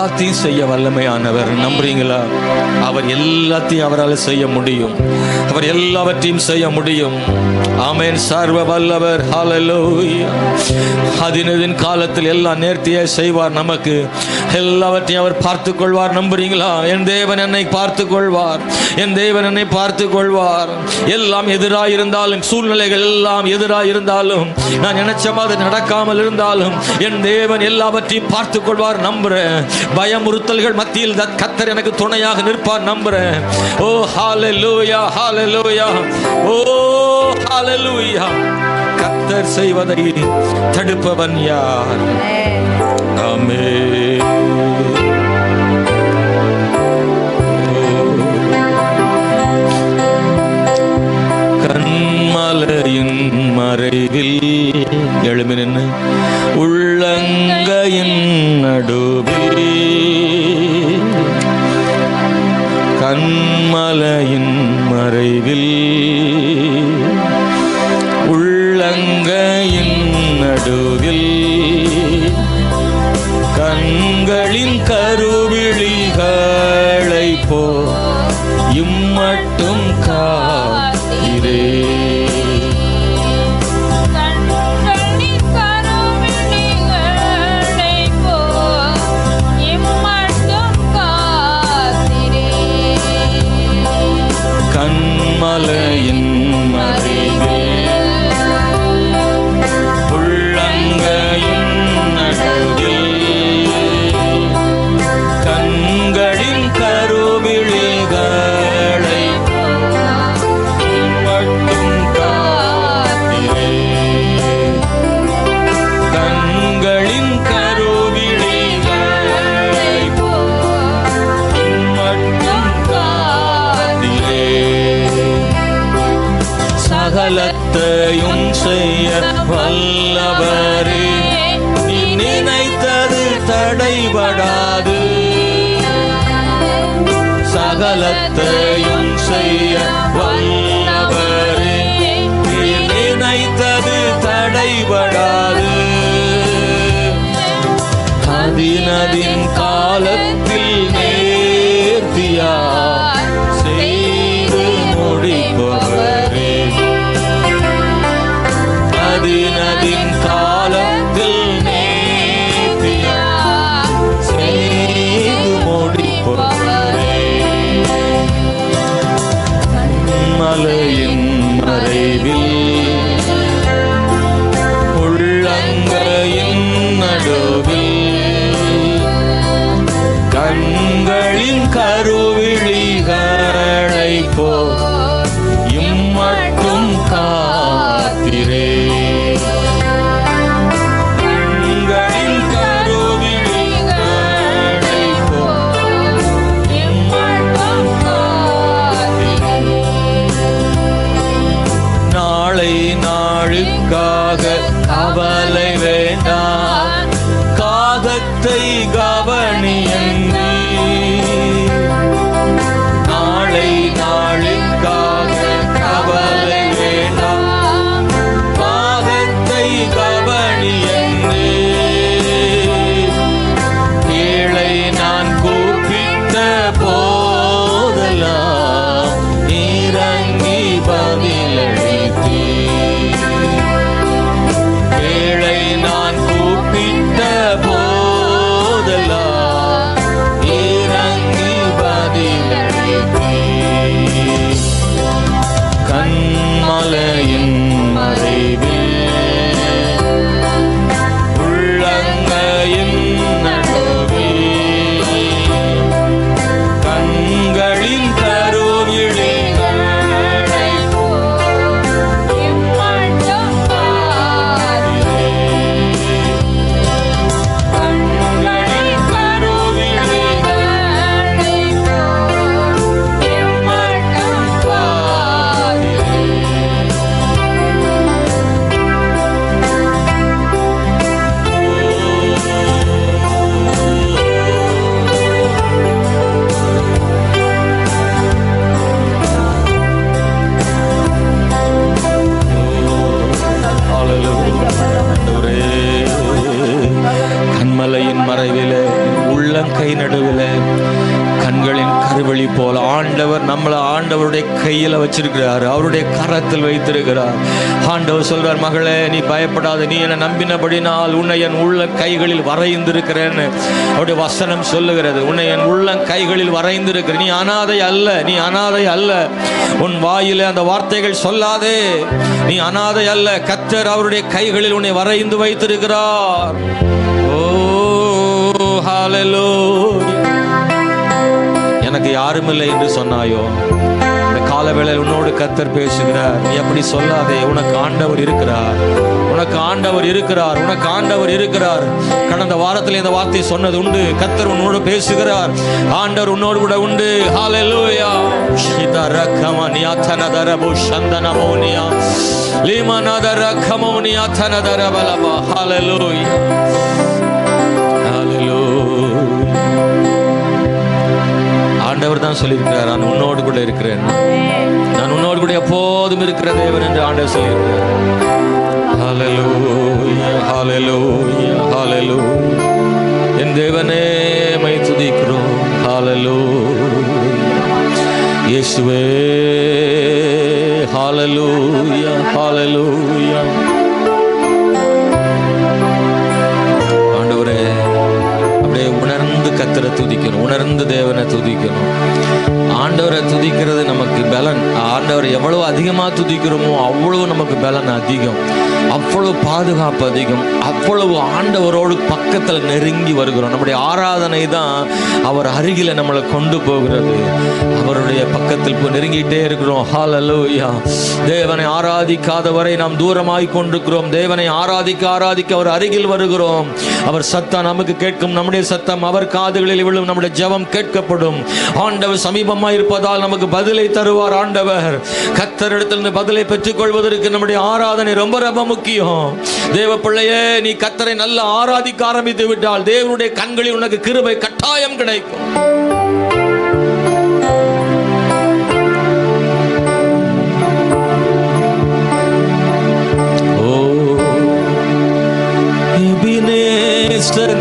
எல்லாத்தையும் செய்ய வல்லமையானவர். நம்புறீங்களா? அவர் எல்லாத்தையும் அவரால் செய்ய முடியும். அவர் எல்லாவற்றையும் செய்ய முடியும். ஆமேன். சர்வ வல்லவர். அதினதின் காலத்தில் எல்லாம் நேர்த்தியே செய்வார் நமக்கு. எல்லாவற்றையும் அவர் பார்த்து கொள்வார் நம்புறீங்களா? என் தேவன் என்னை பார்த்து கொள்வார் என் தேவன் என்னை பார்த்து கொள்வார் எல்லாம் எதிராக இருந்தாலும் சூழ்நிலைகள் எல்லாம் எதிராக இருந்தாலும் நான் நினைச்ச மாதிரி நடக்காமல் இருந்தாலும் என் தேவன் எல்லாவற்றையும் பார்த்து கொள்வார் நம்புறேன். பயமுறுத்தல்கள் மத்தியில் கர்த்தர் எனக்கு துணையாக நிற்பார் நம்புறேன் ஓ ஹalleluya ஹalleluya. ஓ ஹalleluya. கர்த்தர் செய்வதை தடுப்பவன் யார்? ஆமென். மறைவில் எழுமி நின்று உள்ளங்கையின் நடுவில் கண்மலையின் மறைவில் சகலத்தையும் செய்ய வல்ல காகத்தை கவனியன்றி ஆண்டவர் சொல்றார் மகளே நீ பயப்படாத. நீ என்னை நம்பினபடினால் உன்னை என் உள்ள கைகளில் வரைந்திருக்கிறேன்னு அவருடைய வசனம் சொல்லுகிறது. உன்னை என் உள்ள கைகளில் வரைந்திருக்கிற நீ அனாதை அல்ல நீ அனாதை அல்ல. உன் வாயில அந்த வார்த்தைகள் சொல்லாதே. நீ அனாதை அல்ல. கத்தர் அவருடைய கைகளில் உன்னை வரைந்து வைத்திருக்கிறார். ஓ ஹalleluya. எனக்கு யாருமில்லை என்று சொன்னாயோ? இந்த உன்னோடு கத்தர் பேசுகிறார். நீ அப்படி சொல்லாதே உனக்கு ஆண்டவர் இருக்கிறார். உனக்கு ஆண்டவர் இருக்கிறார் உனக்கு ஆண்டவர் இருக்கிறார். கடந்த வாரத்தில் இந்த வார்த்தை சொன்னது உண்டு. கத்தர் உன்னோடு பேசுகிறார். ஆண்டவர் உன்னோடு கூட உண்டு. ஹalleluya ஷிதரகமனியா தனதரபு சந்தனமோனியா லிமனதரகமோனியா தனதரபலபா ஹalleluya ஹalleluya ஆண்டவர் தான் சொல்லியிருக்கிறார் நான் உன்னோடு கூட இருக்கிறேன். நான் உன்னோடு கூட எப்போதும் இருக்கிற தேவன் என்று ஆண்டவர் சொல்லியிருக்கிறார். என் தேவனே மை துதிக்கிறோம். ஹாலலோ இயேசுவே ஹாலலூயா ஹாலலூயா கத்தரை துதிக்கணும். உணர்ந்து தேவனை துதிக்கணும். ஆண்டவரை துதிக்கிறது நமக்கு பலன். ஆண்டவர் எவ்வளோ அதிகமாக துதிக்கிறோமோ அவ்வளோ நமக்கு பலன் அதிகம். அவ்வளவு பாதுகாப்பு அதிகம். அவ்வளவு ஆண்டவரோடு பக்கத்தில் நெருங்கி வருகிறோம். நம்முடைய ஆராதனை தான் அவர் அருகில நம்மளை கொண்டு போகிறது. அவருடைய பக்கத்தில் போய் நெருங்கிட்டே இருக்கிறோம். ஹால் அலோயா தேவனை ஆராதிக்காத வரை நாம் தூரமாய் கொண்டிருக்கிறோம். தேவனை ஆராதிக்க ஆராதிக்க அவர் அருகில் வருகிறோம். அவர் சத்தம் நமக்கு கேட்கும். நம்முடைய சத்தம் அவர் காது காதுகளில் விழும் நம்முடைய ஜெபம் கேட்கப்படும். ஆண்டவர் சமீபமாக இருப்பதால் நமக்கு பதிலை தருவார் ஆண்டவர். கத்தரிடத்திலிருந்து பதிலை பெற்றுக்கொள்வதற்கு நம்முடைய ஆராதனை ரொம்ப ரொம்ப முக்கியம். தேவ பிள்ளையே நீ கத்தரை நல்லா ஆராதிக்க ஆரம்பித்து விட்டால் தேவனுடைய கண்களில் உனக்கு கிருபை கட்டாயம் கிடைக்கும். ஓ எபினேஸ்டர்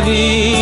David.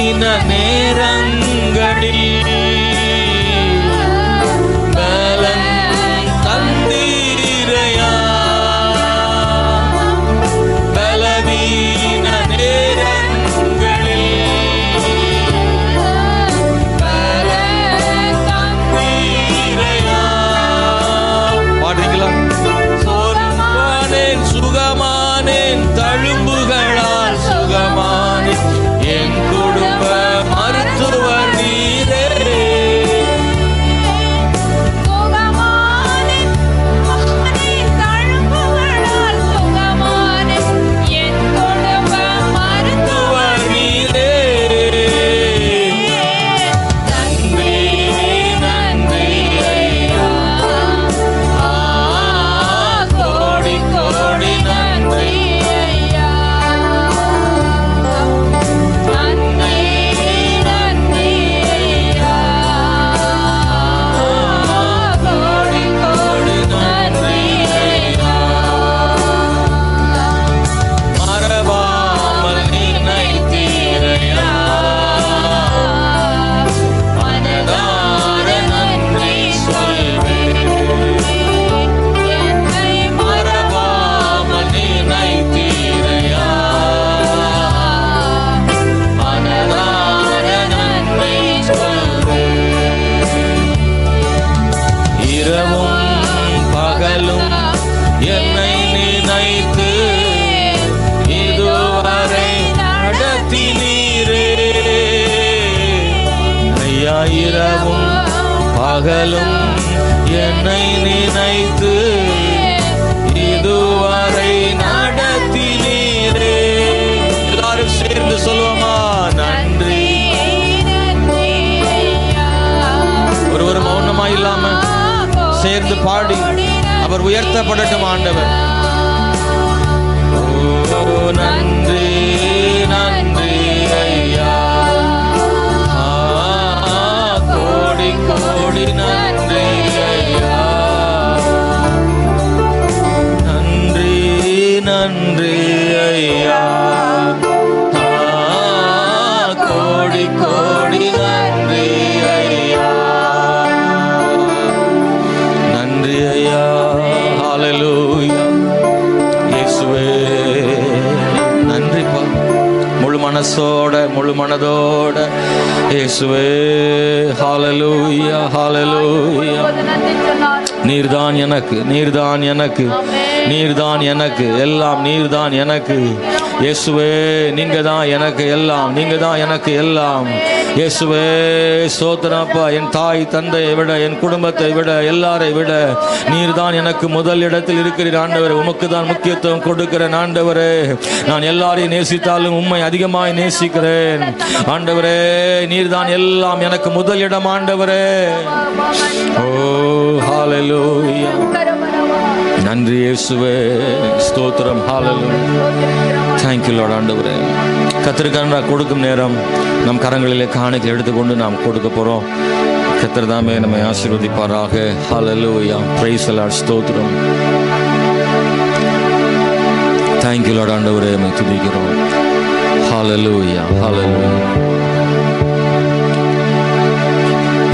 பகலும் என்னை நினைத்து இதுவரை நடத்தினீரே. எல்லாரும் சேர்ந்து சொல்லுவோமா நன்றி. ஒருவர் மௌனமா இல்லாம சேர்ந்து பாடி அவர் உயர்த்தப்படட்டும் ஆண்டவர். நன்றி ஐயா. கோடி கோடி நன்றி ஐயா. நன்றி ஐயா. ஹalleluya இயேசுவே. நன்றிப்பா. முழு மனசோட முழு மனதோட இயேசுவே. ஹalleluya ஹalleluya நீர்தான் எனக்கு நீர்தான் எனக்கு. நீர்தான் எனக்கு எல்லாம் நீர்தான் எனக்கு. இயேசுவே நீங்க தான் எனக்கு எல்லாம் நீங்க தான் எனக்கு எல்லாம். இயேசுவே சோதனப்பா என் தாய் தந்தையை விட என் குடும்பத்தை விட எல்லாரை விட. நீர்தான் எனக்கு முதல் இடத்தில் இருக்கிற ஆண்டவர். உமக்கு தான் முக்கியத்துவம் கொடுக்கிறேன் ஆண்டவரே. நான் எல்லாரையும் நேசித்தாலும் உண்மை அதிகமாய் நேசிக்கிறேன். ஆண்டவரே நீர்தான் எல்லாம் எனக்கு முதல் இடம் ஆண்டவரே. ஓ ஹாலலூயா நன்றி இயேசுவே. ஸ்தோத்திரம். ஹாலலும் தேங்க் யூ ஆண்டவரே. கத்திரிக்கான கொடுக்கும் நேரம் நம் கரங்களிலே காணிக்கை எடுத்துக்கொண்டு நாம் கொடுக்க போகிறோம் கத்திர தாமே நம்மை ஆசீர்வதிப்பாராக. ஹalleluya praise the அலாட் ஸ்தோத்திரம். தேங்க் யூ லார்ட் ஆண்டவரே. நம்மை துதிக்கிறோம். ஹalleluya ஹalleluya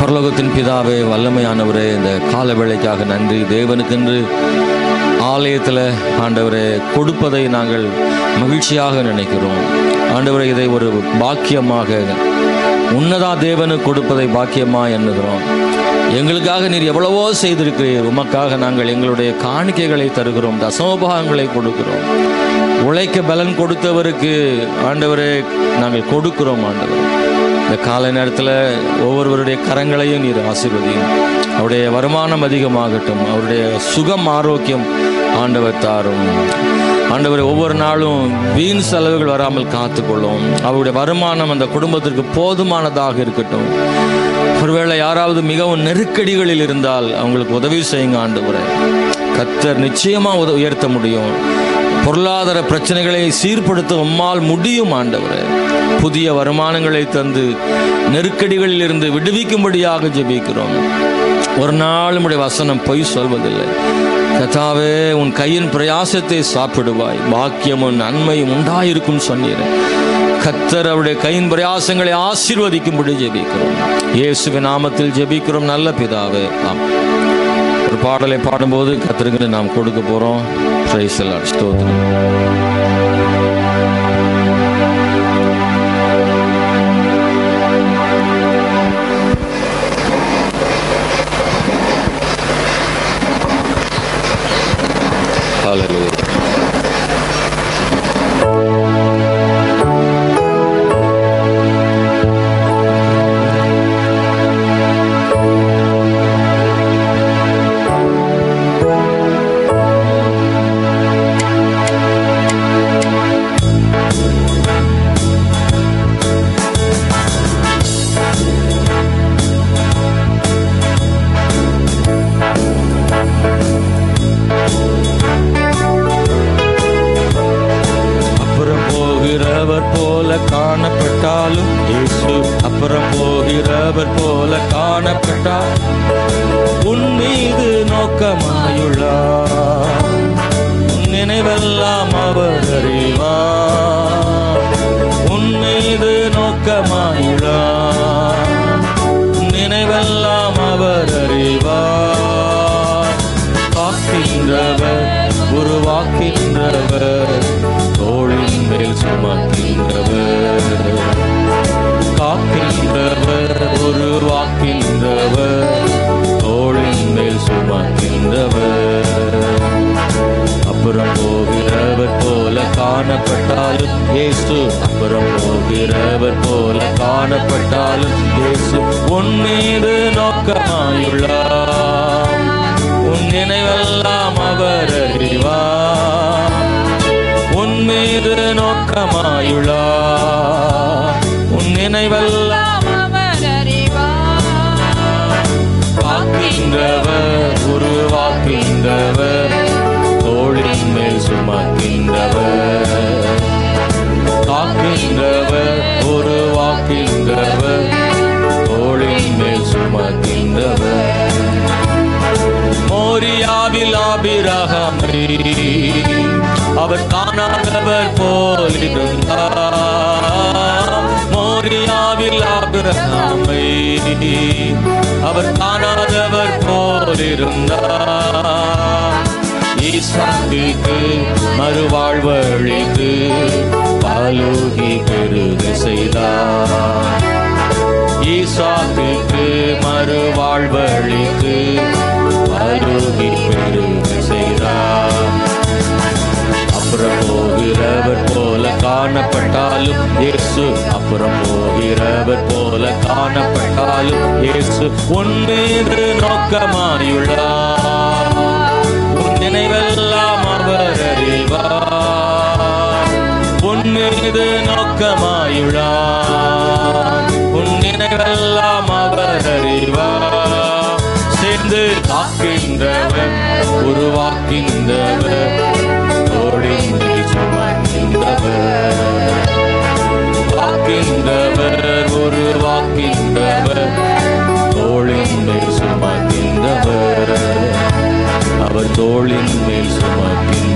பரலோகத்தின் பிதாவே வல்லமையானவரே இந்த கால வேளைக்காக நன்றி. தேவனுக்கென்று ஆலயத்தில் ஆண்டவரை கொடுப்பதை நாங்கள் மகிழ்ச்சியாக நினைக்கிறோம். ஆண்டவரை இதை ஒரு பாக்கியமாக உன்னதா தேவனுக்கு கொடுப்பதை பாக்கியமா எண்ணுகிறோம். எங்களுக்காக நீர் எவ்வளவோ செய்திருக்கிறீர். உமக்காக நாங்கள் எங்களுடைய காணிக்கைகளை தருகிறோம். தசமபாகங்களை கொடுக்கிறோம். உழைக்க பலன் கொடுத்தவருக்கு ஆண்டவரே நாங்கள் கொடுக்கிறோம் ஆண்டவர். இந்த காலை நேரத்தில் ஒவ்வொருவருடைய கரங்களையும் நீர் ஆசீர்வதியும். அவருடைய வருமானம் அதிகமாகட்டும். அவருடைய சுகம் ஆரோக்கியம் ஆண்டவர் தாரும். ஆண்டவர் ஒவ்வொரு நாளும் வீண் செலவுகள் வராமல் காத்துக்கொள்ளும். அவருடைய வருமானம் அந்த குடும்பத்திற்கு போதுமானதாக இருக்கட்டும். ஒருவேளை யாராவது மிகவும் நெருக்கடிகளில் இருந்தால் அவங்களுக்கு உதவி செய்யுங்க ஆண்டவரை. கத்தர் நிச்சயமாக உத உயர்த்த முடியும். பொருளாதார பிரச்சனைகளை சீர்படுத்த உம்மால் முடியும் ஆண்டவரை. புதிய வருமானங்களை தந்து நெருக்கடிகளில் இருந்து விடுவிக்கும்படியாக ஜெபிக்கிறோம். ஒரு நாள் நம்முடைய வசனம் பொய் சொல்வதில்லை. கத்தாவே உன் கையின் பிரயாசத்தை சாப்பிடுவாய். பாக்கியமும் நன்மையும் உண்டாயிருக்கும் சொன்னீர். கத்தர் அவருடைய கையின் பிரயாசங்களை ஆசீர்வதிக்கும்படி ஜெபிக்கிறோம். இயேசுவின் நாமத்தில் ஜெபிக்கிறோம். நல்ல பிதாவே ஆம். ஒரு பாடலை பாடும்போது கத்திருக்கு நாம் கொடுக்க போகிறோம் ஸ்தோத்திரம். காக்கின்றவர் தோளின் மேல் சுமக்கின்றவர். காக்கின்றவர் ஒரு வாக்கின்றவர் தோளின் மேல் சுமக்கின்றவர். அப்புறம் போகிறவர் போல காணப்பட்டாலும் இயேசு. அப்புறம் போகிறவர் போல காணப்பட்டாலும் இயேசு. உன் மீது நோக்கமாயுள்ளார். உன் நினைவெல்லாம் அவர் அறிவார். மாயுளா உன் நினைவெல்லாம் அவர் அறிவார் காக்கின்றவர் உருவாக்கின்றவர் தோளின் மேல் சுமக்கின்றவர். காக்கின்றவர் உருவாக்கின்றவர் தோளின் மேல் சுமக்கின்றவர். மோரியாவில் ஆபிரகமே அவர் காணாதவர் போல் இருந்தார் மோரியாவில் ஆபிரகாமை அவர் காணாதவர் போல் இருந்தார் ஈசாக்குக்கு மறுவாழ்வழித்து பாலோகி பெருக செய்தார் ஈசாக்குக்கு மறுவாழ்வழித்து பருகி பெருக செய்தார் அப்புறம் போகிறவர் போல காணப்பட்டாலும் இயேசு. அப்புறம் போகிறவர் போல காணப்பட்டாலும் இயேசு. உன் நோக்கமாயுள்ளார் உன் நினைவெல்லாம் அவர் அறிவார் உன் நோக்கமாயுள்ளார் உன் நினைவெல்லாம் அவர் அறிவார் சேர்ந்து காக்கின்றவர் உருவாக்கின்ற உருவாக்கின்றவர் தோளின் மேல் சுமக்கின்றவர் அவர் தோளின் மேல் சுமக்கின்ற